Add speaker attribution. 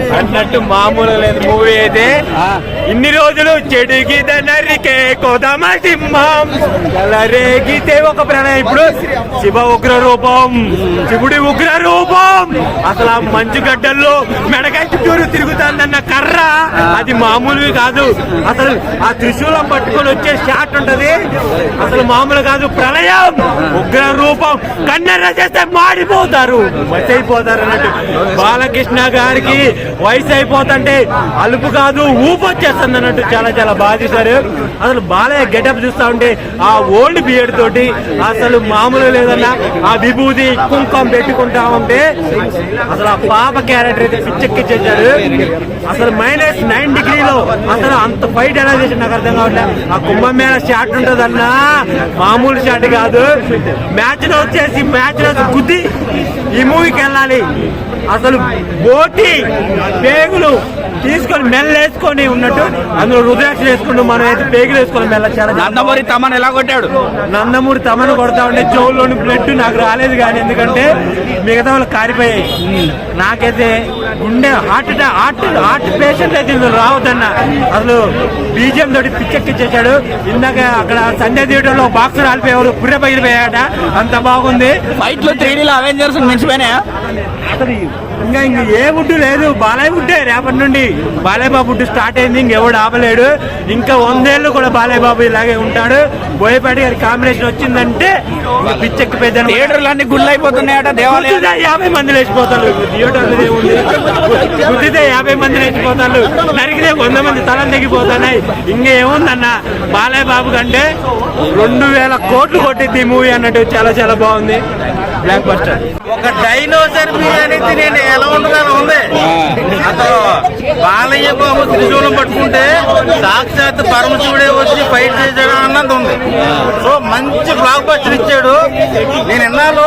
Speaker 1: madre! అన్నట్టు మామూలు లేదు. మూవీ అయితే ఇన్ని రోజులు చెడుకి నరికే కోదమ సింహం రేగితే ఒక ప్రణయం ఇప్పుడు శివ ఉగ్ర రూపం. శివుడి ఉగ్ర రూపం. అసలు ఆ మంచు గడ్డల్లో మెడకాయ చుట్టూరు తిరుగుతుందన్న కర్ర. అది మామూలువి కాదు. అసలు ఆ త్రిశూలం పట్టుకొని వచ్చే షాట్ ఉంటది. అసలు మామూలు కాదు. ప్రళయం. ఉగ్ర రూపం. కన్నెర చేస్తే మాడిపోతారు. మసి అయిపోతారు అన్నట్టు. బాలకృష్ణ గారికి వయసు అయిపోతుంటే అలుపు కాదు ఊపు వచ్చేస్తుంది అన్నట్టు చాలా చాలా బాగా అసలు బాలయ్య గెటప్ చూస్తా ఉంటే ఆ ఓల్డ్ బియర్డ్ తోటి అసలు మామూలు లేదన్నా ఆ విభూతి కుంకం పెట్టుకుంటా ఉంటే అసలు ఆ పాప క్యారెక్టర్ అయితే పిచ్చెక్కిచ్చేసాడు అసలు మైనస్ నైన్ డిగ్రీలో అసలు అంత ఫైట్ ఎలా చేసి నాకు అర్థం కావట్లేదు ఆ కుంభమేళ షాట్ ఉంటుందన్నా మామూలు షాట్ కాదు. మ్యాచ్లో వచ్చేసి మ్యాచ్లో గుద్ది ఈ మూవీకి వెళ్ళాలి. అసలు బోటి పేగులు తీసుకొని మెల్లేసుకొని ఉన్నట్టు అందులో రుద్రాక్ష వేసుకుంటూ మనం అయితే పేగులు వేసుకొని మెల్ల చాలా
Speaker 2: నందమూరి తమన్ ఎలా కొట్టాడు?
Speaker 1: నందమూరి తమను కొడతా ఉంటే చెవుల్లోని బ్లడ్ నాకు రాలేదు కానీ ఎందుకంటే మిగతా వాళ్ళు కారిపోయాయి. నాకైతే గుండె heart attack heart heart patient అయితే ఇందులో రావద్దన్న. అసలు బీజం తోటి పిచ్చెక్కిచ్చేసాడు ఇందాక అక్కడ సండే థియేటర్లో బాక్స్ రాలిపోయేవారు పుర్రె పగిలిపోయాట అంత బాగుంది.
Speaker 2: ఫైట్లో త్రీ లో అవెంజర్స్ మించిపోయినాయా?
Speaker 1: అసలు ఇంకా ఇంక ఏ వుడ్డు లేదు. బాలయ్య వుడ్డే రేపటి నుండి. బాలయ్య బాబు వుడ్డు స్టార్ట్ అయింది. ఇంకెవడు ఆపలేడు. ఇంకా వందేళ్ళు కూడా బాలయ్య బాబు ఇలాగే ఉంటాడు. బోయపాటి గారి కాంబినేషన్ వచ్చిందంటే ఇంక పిచ్చెక్కి పెద్ద
Speaker 2: థియేటర్లు అన్ని గుళ్ళు అయిపోతున్నాయట
Speaker 1: గుద్దితే యాభై మంది లేచిపోతారు. థియేటర్లు ఏముంది గుద్దితే యాభై మంది లేచిపోతారు. నరికితే వంద మంది తలం తెగిపోతున్నాయి ఇంకేముందన్న బాలయ్య బాబు కంటే రెండు వేల కోట్లు కొట్టింది ఈ మూవీ అన్నట్టు చాలా చాలా బాగుంది. బ్లాక్ బస్టర్
Speaker 3: ఒక డైనోసర్ బిర్యానీ తినేది ఎలా ఉంటుందని ఉంది. అసలు బాలయ్య బాబు త్రిశూలం పట్టుకుంటే సాక్షాత్ పరమశివుడే వచ్చి ఫైట్ చేశాడు అన్నది ఉంది. సో మంచి బ్లాక్ బస్టర్ ఇచ్చాడు. నేను ఎన్నాళ్ళు